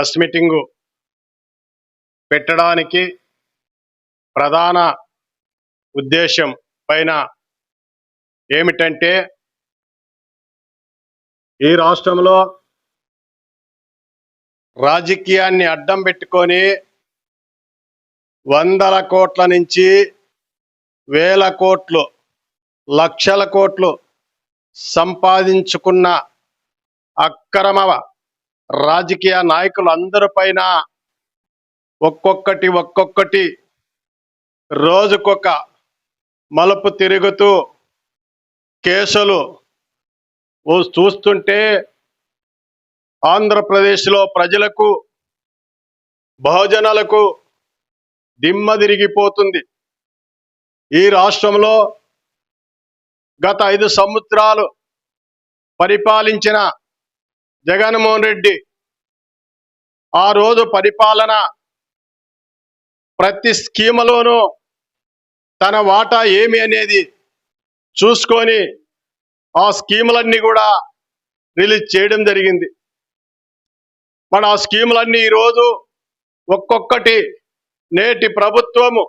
Press meeting పెట్టడానికి ప్రధాన ఉద్దేశం పైన ఏమిటంటే ఈ రాష్ట్రంలో రాజకీయాన్ని అడ్డం పెట్టుకొని వందల కోట్ల నుంచి వేల కోట్లు లక్షల కోట్లు సంపాదించుకున్న అక్రమ రాజకీయ నాయకులు పైన ఒక్కొక్కటి ఒక్కొక్కటి రోజుకొక మలుపు తిరుగుతూ కేసులు చూస్తుంటే ఆంధ్రప్రదేశ్లో ప్రజలకు బహుజనులకు దిమ్మ తిరిగిపోతుంది. ఈ రాష్ట్రంలో గత ఐదు సంవత్సరాలు పరిపాలించిన జగన్మోహన్ రెడ్డి ఆ రోజు పరిపాలన ప్రతి స్కీములోనూ తన వాటా ఏమి అనేది చూసుకొని ఆ స్కీములన్నీ కూడా రిలీజ్ చేయడం జరిగింది. మన ఆ స్కీములన్నీ ఈరోజు ఒక్కొక్కటి నేటి ప్రభుత్వము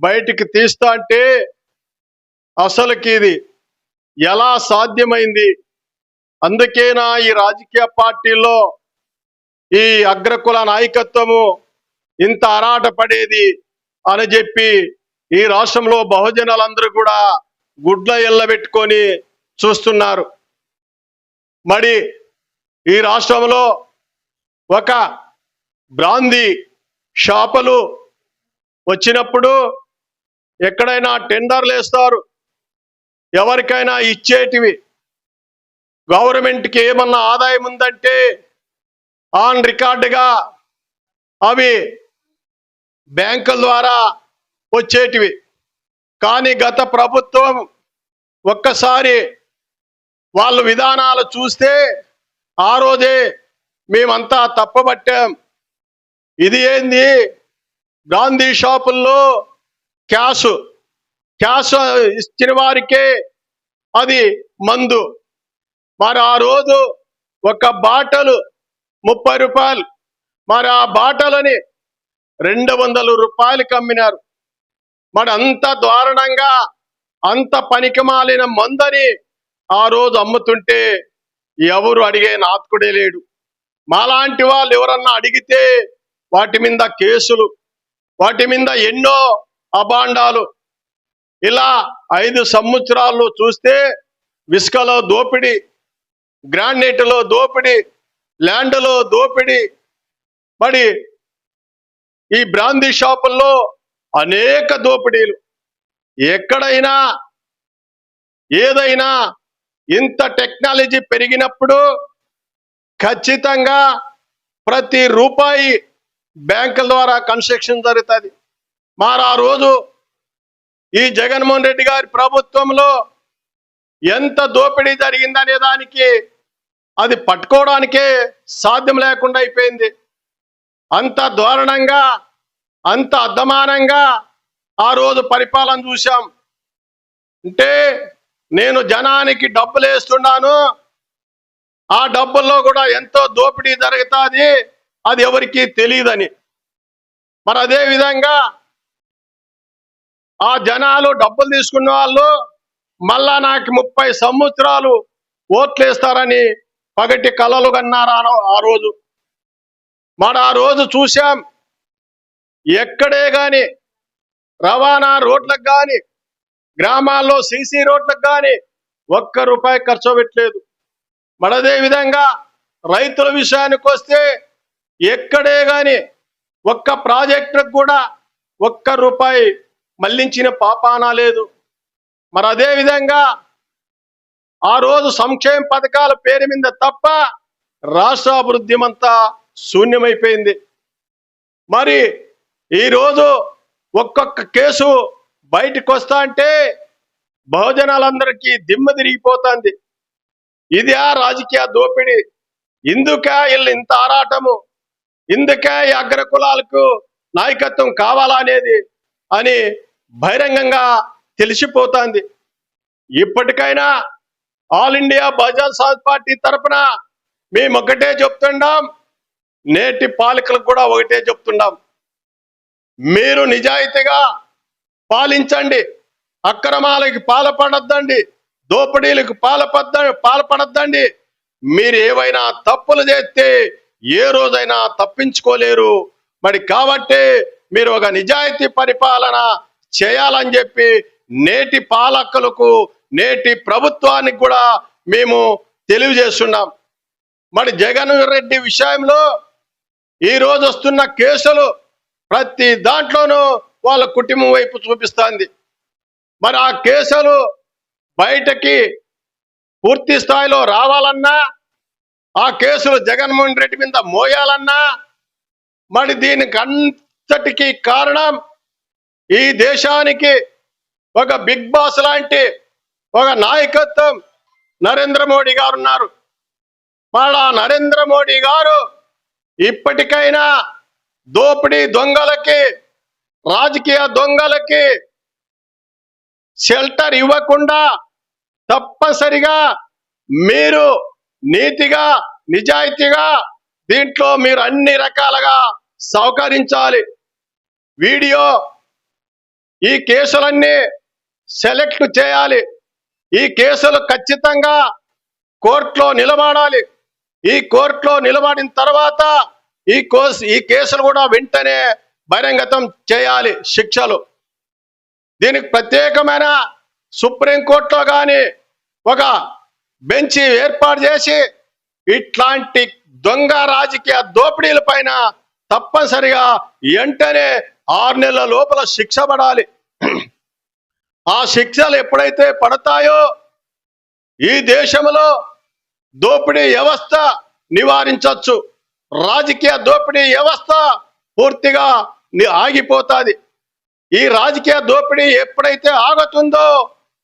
బయటికి తీస్తా అంటే అసలుకి ఇది ఎలా సాధ్యమైంది? అందుకేనా ఈ రాజకీయ పార్టీల్లో ఈ అగ్రకుల నాయకత్వము ఇంత అరాట పడేది అని చెప్పి ఈ రాష్ట్రంలో బహుజనులందరూ కూడా గుడ్ల ఎల్లబెట్టుకొని చూస్తున్నారు. మరి ఈ రాష్ట్రంలో ఒక బ్రాంది షాపులు వచ్చినప్పుడు ఎక్కడైనా టెండర్లు వేస్తారు. ఎవరికైనా ఇచ్చేటివి గవర్నమెంట్కి ఏమన్నా ఆదాయం ఉందంటే ఆన్ రికార్డుగా అవి బ్యాంకుల ద్వారా వచ్చేటివి. కానీ గత ప్రభుత్వం ఒక్కసారి వాళ్ళ విధానాలు చూస్తే ఆ రోజే మేమంతా తప్పబట్టాం. ఇది ఏంది? గాంధీ షాపుల్లో క్యాష్. క్యాష్ ఇచ్చిన వారికే అది మందు. మరి ఆ రోజు ఒక బాటలు ముప్పై రూపాయలు. మరి ఆ బాటలని రెండు వందల రూపాయలు అమ్మినారు మరి అంత దారుణంగా అంత పనికిమాలిన మందని ఆ రోజు అమ్ముతుంటే ఎవరు అడిగే నాతకుడే లేడు. మాలాంటి వాళ్ళు ఎవరన్నా అడిగితే వాటి మీద కేసులు వాటి మీద ఎన్నో అభాండాలు. ఇలా ఐదు సంవత్సరాలు చూస్తే విసుకలో దోపిడీ గ్రానైట్లో దోపిడీ ల్యాండ్లో దోపిడీ. మరి ఈ బ్రాందీ షాపుల్లో అనేక దోపిడీలు. ఎక్కడైనా ఏదైనా ఇంత టెక్నాలజీ పెరిగినప్పుడు ఖచ్చితంగా ప్రతి రూపాయి బ్యాంకుల ద్వారా కన్స్ట్రక్షన్ జరుగుతుంది. మరి ఆ రోజు ఈ జగన్మోహన్ రెడ్డి గారి ప్రభుత్వంలో ఎంత దోపిడీ జరిగిందనే దానికి అది పట్టుకోవడానికే సాధ్యం లేకుండా అయిపోయింది. అంత దారుణంగా అంత అద్దమానంగా ఆ రోజు పరిపాలన చూశాం. అంటే నేను జనానికి డబ్బులు వేస్తున్నాను. ఆ డబ్బుల్లో కూడా ఎంతో దోపిడీ జరుగుతుంది అది ఎవరికి తెలియదని. మరి అదే విధంగా ఆ జనాలు డబ్బులు తీసుకున్న వాళ్ళు మళ్ళా నాకు ముప్పై సంవత్సరాలు ఓట్లు వేస్తారని పగటి కళలు కన్నారు ఆ- రోజు? మరి ఆ రోజు చూశాం ఎక్కడే గాని రవాణా రోడ్లకు కానీ గ్రామాల్లో సీసీ రోడ్లకు కానీ ఒక్క రూపాయి ఖర్చు పెట్టలేదు. మరి అదే విధంగా రైతుల విషయానికి వస్తే ఎక్కడే గాని ఒక్క ప్రాజెక్టుకు కూడా ఒక్క రూపాయి మళ్ళించిన పాపాన లేదు. మరి అదే విధంగా ఆ రోజు సంక్షేమ పథకాల పేరు మీద తప్ప రాష్ట్ర అభివృద్ధి అంతా శూన్యమైపోయింది. మరి ఈరోజు ఒక్కొక్క కేసు బయటకు వస్తా అంటే బహుజనాలందరికీ దిమ్మ తిరిగిపోతుంది. ఇది ఆ రాజకీయ దోపిడీ. ఇందుకే వీళ్ళు ఇంత ఆరాటము. ఇందుకే ఈ అగ్ర కులాలకు నాయకత్వం కావాలా అనేది అని బహిరంగంగా తెలిసిపోతుంది. ఇప్పటికైనా ఆల్ ఇండియా బజాజ్ సాజ్ పార్టీ తరపున మేము ఒకటే చెప్తున్నాం నేటి పాలకులకు కూడా ఒకటే చెప్తున్నాం మీరు నిజాయితీగా పాలించండి అక్రమాలకి పాల్పడద్దండి దోపిడీలకు పాల్పద్ద పాల్పడద్దండి. మీరు ఏవైనా తప్పులు చేస్తే ఏ రోజైనా తప్పించుకోలేరు. మరి కాబట్టి మీరు ఒక నిజాయితీ పరిపాలన చేయాలని చెప్పి నేటి పాలకులకు నేటి ప్రభుత్వానికి కూడా మేము తెలియజేస్తున్నాం. మరి జగన్ రెడ్డి విషయంలో ఈరోజు వస్తున్న కేసులు ప్రతి దాంట్లోనూ వాళ్ళ కుటుంబం వైపు చూపిస్తుంది. మరి ఆ కేసులు బయటకి పూర్తి స్థాయిలో రావాలన్నా ఆ కేసులు జగన్మోహన్ రెడ్డి మీద మోయాలన్నా మరి దీనికి అంతటికీ కారణం ఈ దేశానికి ఒక బిగ్ బాస్ లాంటి ఒక నాయకత్వం నరేంద్ర మోడీ గారు ఉన్నారు. మళ్ళా నరేంద్ర మోడీ గారు ఇప్పటికైనా దోపిడీ దొంగలకి రాజకీయ దొంగలకి షెల్టర్ ఇవ్వకుండా తప్పనిసరిగా మీరు నీతిగా నిజాయితీగా దీంట్లో మీరు అన్ని రకాలుగా సహకరించాలి. వీడియో ఈ కేసులన్నీ సెలెక్ట్ చేయాలి. ఈ కేసులు ఖచ్చితంగా కోర్టులో నిలబడాలి. ఈ కోర్టులో నిలబడిన తర్వాత ఈ కోస్ ఈ కేసులు కూడా వెంటనే బహిరంగతం చేయాలి శిక్షలు. దీనికి ప్రత్యేకమైన సుప్రీంకోర్టులో కానీ ఒక బెంచి ఏర్పాటు చేసి ఇట్లాంటి దొంగ రాజకీయ దోపిడీల పైన తప్పనిసరిగా వెంటనే ఆరు నెలల లోపల శిక్ష పడాలి. ఆ శిక్షలు ఎప్పుడైతే పడతాయో ఈ దేశంలో దోపిడీ వ్యవస్థ నివారించవచ్చు. రాజకీయ దోపిడీ వ్యవస్థ పూర్తిగా ఆగిపోతుంది. ఈ రాజకీయ దోపిడీ ఎప్పుడైతే ఆగుతుందో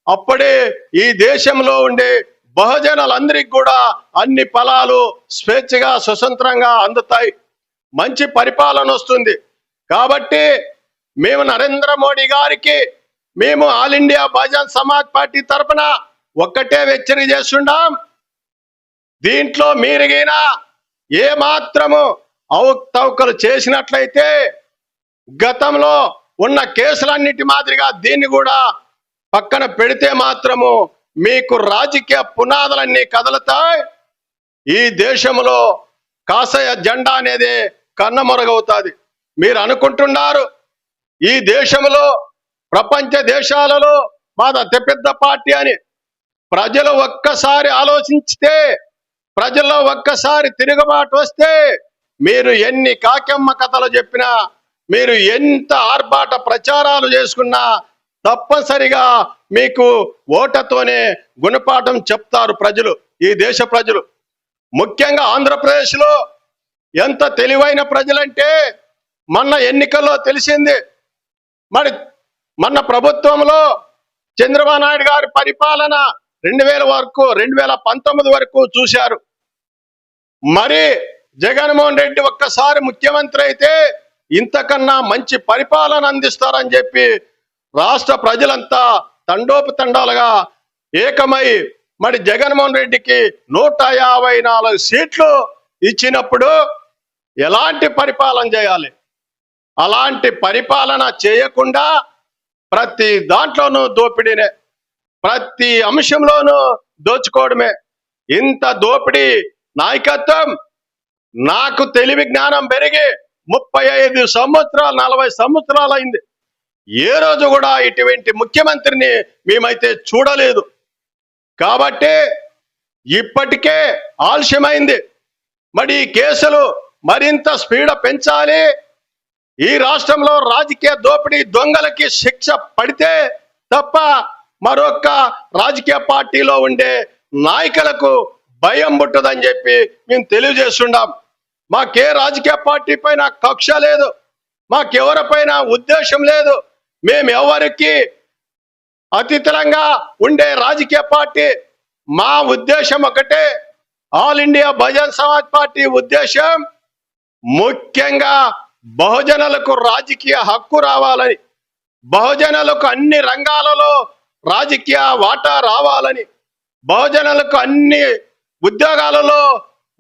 అప్పుడే ఈ దేశంలో ఉండే బహుజనులందరికీ కూడా అన్ని ఫలాలు స్వేచ్ఛగా స్వతంత్రంగా అందుతాయి. మంచి పరిపాలన వస్తుంది. కాబట్టి మేము నరేంద్ర మోడీ గారికి మేము all India Bahujan Samaj party తరపున ఒక్కటే హెచ్చరిక చేస్తున్నాం దీంట్లో మీరుగినా ఏ మాత్రము అవకతవకలు చేసినట్లయితే గతంలో ఉన్న కేసులన్నిటి మాదిరిగా దీన్ని కూడా పక్కన పెడితే మాత్రము మీకు రాజకీయ పునాదులన్నీ కదులుతాయి. ఈ దేశంలో కాసయ జెండా అనేది కన్నమరుగవుతుంది. మీరు అనుకుంటున్నారు ఈ దేశంలో ప్రపంచ దేశాలలో మాది అతిపెద్ద పార్టీ అని ప్రజలు ఒక్కసారి ఆలోచించితే ప్రజల్లో ఒక్కసారి తిరుగుబాటు వస్తే మీరు ఎన్ని కాకెమ్మ కథలు చెప్పినా మీరు ఎంత ఆర్భాట ప్రచారాలు చేసుకున్నా తప్పనిసరిగా మీకు ఓటతోనే గుణపాఠం చెప్తారు ప్రజలు ఈ దేశ ప్రజలు. ముఖ్యంగా ఆంధ్రప్రదేశ్లో ఎంత తెలివైన ప్రజలంటే మొన్న ఎన్నికల్లో తెలిసింది మరి మన ప్రభుత్వంలో చంద్రబాబు నాయుడు గారి పరిపాలన రెండు వేల వరకు రెండు వేల పంతొమ్మిది వరకు చూశారు. మరి జగన్మోహన్ రెడ్డి ఒక్కసారి ముఖ్యమంత్రి అయితే ఇంతకన్నా మంచి పరిపాలన అందిస్తారని చెప్పి రాష్ట్ర ప్రజలంతా తండోపతండాలుగా ఏకమై మరి జగన్మోహన్ రెడ్డికి నూట యాభై నాలుగు సీట్లు ఇచ్చినప్పుడు ఎలాంటి పరిపాలన చేయాలి? అలాంటి పరిపాలన చేయకుండా ప్రతి దాంట్లోనూ దోపిడీనే. ప్రతి అంశంలోనూ దోచుకోవడమే. ఇంత దోపిడీ నాయకత్వం నాకు తెలివి జ్ఞానం పెరిగి ముప్పై ఐదు సంవత్సరాలు నలభై సంవత్సరాలు అయింది ఏ రోజు కూడా ఇటువంటి ముఖ్యమంత్రిని మేమైతే చూడలేదు. కాబట్టి ఇప్పటికే ఆలస్యమైంది. మరి ఈ కేసులు మరింత స్పీడ్ పెంచాలి. ఈ రాష్ట్రంలో రాజకీయ దోపిడీ దొంగలకి శిక్ష పడితే తప్ప మరొక రాజకీయ పార్టీలో ఉండే నాయకులకు భయం పుట్టదని చెప్పి మేము తెలియజేస్తున్నాం. మాకే రాజకీయ పార్టీ పైన కక్ష లేదు. మాకెవరిపైన ఉద్దేశం లేదు. మేము ఎవరికి అతిథలంగా ఉండే రాజకీయ పార్టీ మా ఉద్దేశం ఒకటే. All India Bahujan Samaj party ఉద్దేశం ముఖ్యంగా బహుజనులకు రాజకీయ హక్కు రావాలని బహుజనులకు అన్ని రంగాలలో రాజకీయ వాటా రావాలని బహుజనులకు అన్ని ఉద్యోగాలలో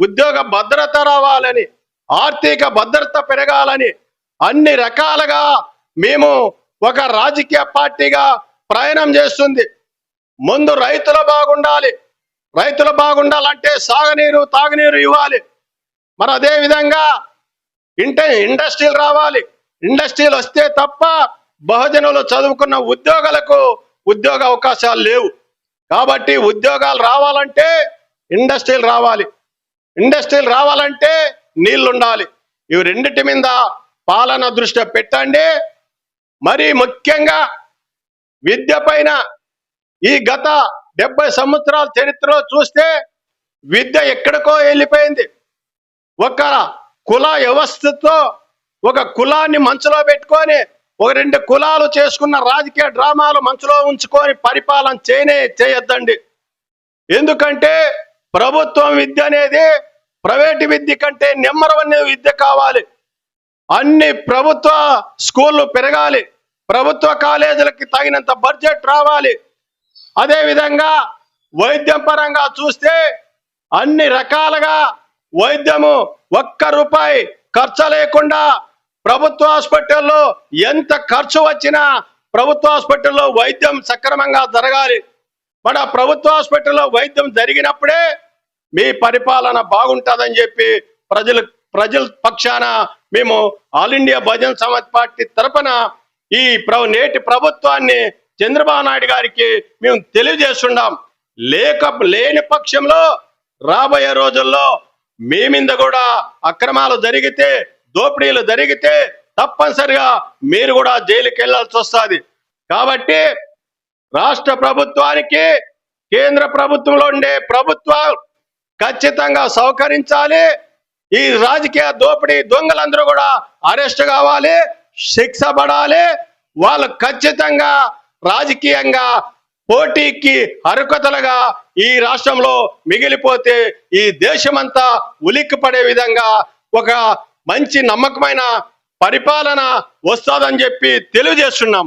ఉద్యోగ భద్రత రావాలని ఆర్థిక భద్రత పెరగాలని అన్ని రకాలుగా మేము ఒక రాజకీయ పార్టీగా ప్రయాణం చేస్తుంది. ముందు రైతులు బాగుండాలి రైతులు బాగుండాలంటే సాగునీరు తాగునీరు ఇవ్వాలి. మరి అదే విధంగా ఇంట ఇండస్ట్రీలు రావాలి. ఇండస్ట్రీలు వస్తే తప్ప బహుజనులు చదువుకున్న ఉద్యోగాలకు ఉద్యోగ అవకాశాలు లేవు. కాబట్టి ఉద్యోగాలు రావాలంటే ఇండస్ట్రీలు రావాలి. ఇండస్ట్రీలు రావాలంటే నీళ్ళు ఉండాలి ఇవి రెండింటి మీద పాలన దృష్టి పెట్టండి. మరి ముఖ్యంగా విద్య పైన ఈ గత డెబ్బై సంవత్సరాల చరిత్రలో చూస్తే విద్య ఎక్కడికో వెళ్ళిపోయింది. ఒక కుల వ్యవస్థతో ఒక కులాన్ని మంచులో పెట్టుకొని ఒక రెండు కులాలు చేసుకున్న రాజకీయ డ్రామాలు మంచులో ఉంచుకొని పరిపాలన చేయనే చేయొద్దండి. ఎందుకంటే ప్రభుత్వం విద్య అనేది ప్రైవేటు విద్య కంటే నెంబర్ వన్ విద్య కావాలి. అన్ని ప్రభుత్వ స్కూళ్ళు పెరగాలి. ప్రభుత్వ కాలేజీలకి తగినంత బడ్జెట్ రావాలి. అదేవిధంగా వైద్యం పరంగా చూస్తే అన్ని రకాలుగా వైద్యము ఒక్క రూపాయి ఖర్చు లేకుండా ప్రభుత్వ హాస్పిటల్లో ఎంత ఖర్చు వచ్చినా ప్రభుత్వ హాస్పిటల్లో వైద్యం సక్రమంగా జరగాలి. మన ప్రభుత్వ హాస్పిటల్లో వైద్యం జరిగినప్పుడే మీ పరిపాలన బాగుంటుందని చెప్పి ప్రజలు ప్రజల పక్షాన మేము all India Bahujan Samaj party తరపున ఈ నేటి ప్రభుత్వాన్ని చంద్రబాబు నాయుడు గారికి మేము తెలియజేస్తున్నాం. లేక లేని పక్షంలో రాబోయే రోజుల్లో మీ మీద కూడా అక్రమాలు జరిగితే దోపిడీలు జరిగితే తప్పనిసరిగా మీరు కూడా జైలుకి వెళ్ళాల్సి వస్తుంది. కాబట్టి రాష్ట్ర ప్రభుత్వానికి కేంద్ర ప్రభుత్వంలో ఉండే ప్రభుత్వం ఖచ్చితంగా సహకరించాలి. ఈ రాజకీయ దోపిడీ దొంగలందరూ కూడా అరెస్ట్ కావాలి శిక్ష పడాలి. వాళ్ళు ఖచ్చితంగా రాజకీయంగా పోటీకి అర్హతలుగా ఈ రాష్ట్రంలో మిగిలిపోతే ఈ దేశమంతా ఉలిక్కి పడే విధంగా ఒక మంచి నమ్మకమైన పరిపాలన వస్తుందని చెప్పి తెలియజేస్తున్నాం.